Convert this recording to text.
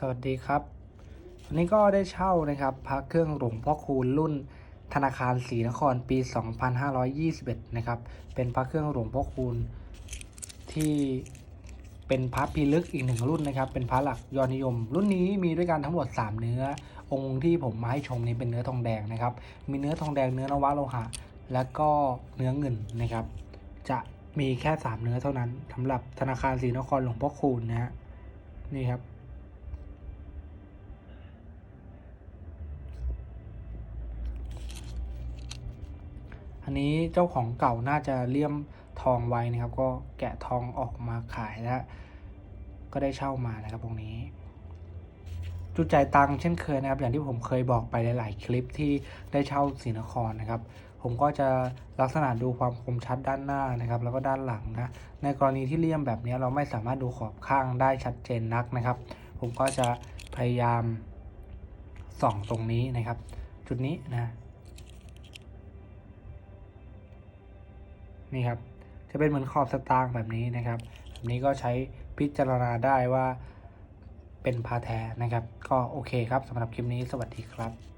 สวัสดีครับ วันนี้ก็ได้เช่านะครับพระเครื่องหลวงพ่อคูณรุ่นธนาคารศรีนครปี 2521 นะครับ เป็นพระเครื่องหลวงพ่อคูณที่เป็นพระพิลึกอีกหนึ่งรุ่นนะครับ เป็นพระหลักยอดนิยม รุ่นนี้มีด้วยกันทั้งหมด 3 เนื้อ องค์ที่ผมมาให้ชมนี้เป็นเนื้อทองแดงนะครับ มีเนื้อทองแดงเนื้อนวะโลหะ และก็เนื้อเงินนะครับ จะมีแค่ 3 เนื้อเท่านั้นสำหรับธนาคารศรีนครหลวงพ่อคูณนะฮะนี่ครับ อันนี้เจ้าของเก่าน่าจะเลี่ยมทองไว้นะครับ ก็แกะทองออกมาขายแล้วก็ได้เช่ามานะครับตรงนี้ จุดจ่ายตังค์เช่นเคยนะครับ อย่างที่ผมเคยบอกไปหลาย ๆ คลิปที่ได้เช่าศรีนครนะครับ ผมก็จะลักษณะดูความคมชัดด้านหน้านะครับ แล้วก็ด้านหลังนะในกรณีที่เลี่ยมแบบนี้เราไม่สามารถดูขอบข้างได้ชัดเจนนักนะครับ ผมก็จะพยายามส่องตรงนี้นะครับ จุดนี้นะ นี่ครับ จะเป็นเหมือนขอบสตางค์แบบนี้นะครับแบบนี้ก็ใช้พิจารณาได้ว่าเป็นพาแท้นะครับ ก็โอเคครับสำหรับคลิปนี้สวัสดีครับ